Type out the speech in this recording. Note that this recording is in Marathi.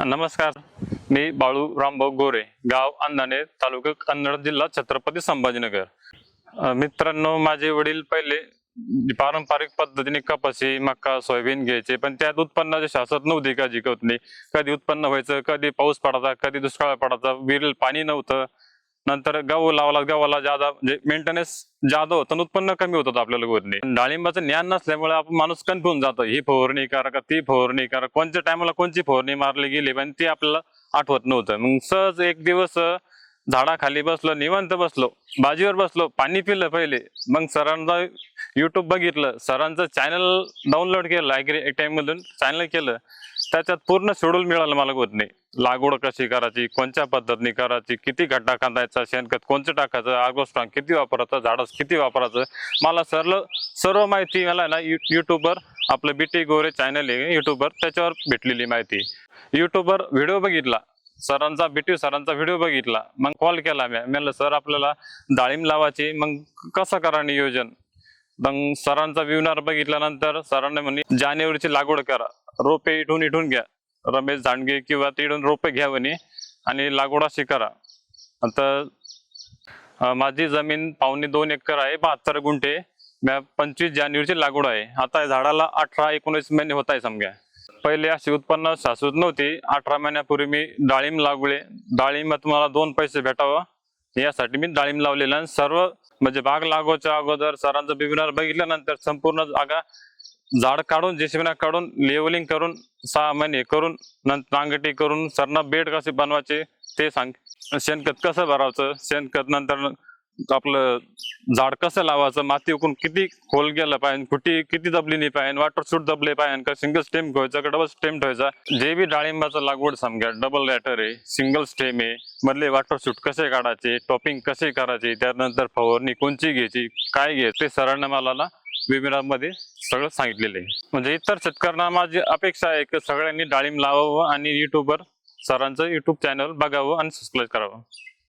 नमस्कार. मी बाळू रामभाऊ गोरे गाव अंधाने तालुका कन्नड जिल्हा छत्रपती संभाजीनगर. मित्रांनो माझे वडील पहिले पारंपरिक पद्धतीने कपाशी मका सोयाबीन घ्यायचे पण त्यात उत्पन्नाची शाश्वत नव्हती का जिकवत नाही कधी उत्पन्न व्हायचं कधी पाऊस पडायचा कधी दुष्काळ पडायचा विरील पाणी नव्हतं. नंतर गहू लावला गव्हाला ज्यादा म्हणजे मेंटेनन्स ज्यादा होतं आणि उत्पन्न कमी होत होतं आपल्याला गवतने डाळिंबाचं ज्ञान नसल्यामुळे आपण माणूस कन्फ्युन जातो. ही फवारणी करा का ती फवारणी करा. कोणत्या टायमाला कोणची फवारणी मारली गेली पण ती आपल्याला आठवत नव्हतं. मग सहज एक दिवस झाडाखाली बसलो निवांत बसलो बाजीवर बसलो पाणी पिलं पहिले. मग सरांचा युट्यूब बघितलं. सरांचं चॅनल डाउनलोड केलं. ऍग्री टाइम मधून चॅनल केलं. त्याच्यात पूर्ण शेड्यूल मिळालं मला होत नाही. लागवड कशी करायची कोणत्या पद्धतीने करायची किती गड्डा खांदायचा शेणखत कोणतं टाकायचं आगोस्ट्रॉंग किती वापरायचं झाडस किती वापरायचं मला सर्व सर्व माहिती मला ना यु युट्यूबवर आपलं बीटी गोरे चॅनल आहे युट्यूबवर त्याच्यावर भेटलेली माहिती. युट्यूबवर व्हिडिओ बघितला सरांचा बीटी सरांचा व्हिडिओ बघितला मग कॉल केला मी म्हणलं सर आपल्याला डाळिंब लावायची मग कसं करा नियोजन? मग सरांचा विवनार बघितल्यानंतर सरांनी म्हणे जानेवारीची लागवड करा. रोपे इथून इथून घ्या. रमेश झांडगे किंवा तिथून रोपे घ्या म्हणे आणि लागवड अशी करा. आता माझी जमीन पावणे दोन एकर आहे बहात्तर गुंठे. म्या पंचवीस जानेवारीची लागवड आहे. आता झाडाला अठरा एकोणीस महिने होत आहे समजा. पहिले अशी उत्पन्न शाश्वत नव्हती. अठरा महिन्यापूर्वी मी डाळिंब लागवले डाळिंब तुम्हाला दोन पैसे भेटावं. यासाठी मी डाळिंब लावलेलं आणि सर्व म्हणजे बाग लागवच्या अगोदर सरांचं वेबिनार बघितल्यानंतर संपूर्ण जागा झाड काढून जेसीबीना काढून लेवलिंग करून सहा महिने करून नंतर नांगटी करून सरना बेड कसे बनवायचे ते सांग. शेणखत कसं भरायचं? शेणखत नंतर आपलं झाड कसं लावायचं? माती उकून किती खोल गेलं पाहिजे? कुठे किती दबली नाही पाहिजे? वॉटर शूट दबले पाहिजे? का सिंगल स्टेम घ्यायचा का डबल स्टेम ठेवायचा? जे बी डाळिंबाचं लागवड समजा डबल लॅटर आहे सिंगल स्टेम आहे मधले वॉटर शूट कसे काढायचे? टॉपिंग कसे करायचे? त्यानंतर फवारणी कोणची घ्यायची? काय घ्यायचे? ते सरांना मला वेबिनारमध्ये सगळं सांगितलेलं आहे. म्हणजे इतर शेतकऱ्यांना माझी अपेक्षा आहे की सगळ्यांनी डाळिंब लावावं आणि युट्यूबवर सरांचं युट्यूब चॅनल बघावं आणि सबस्क्राईब करावं.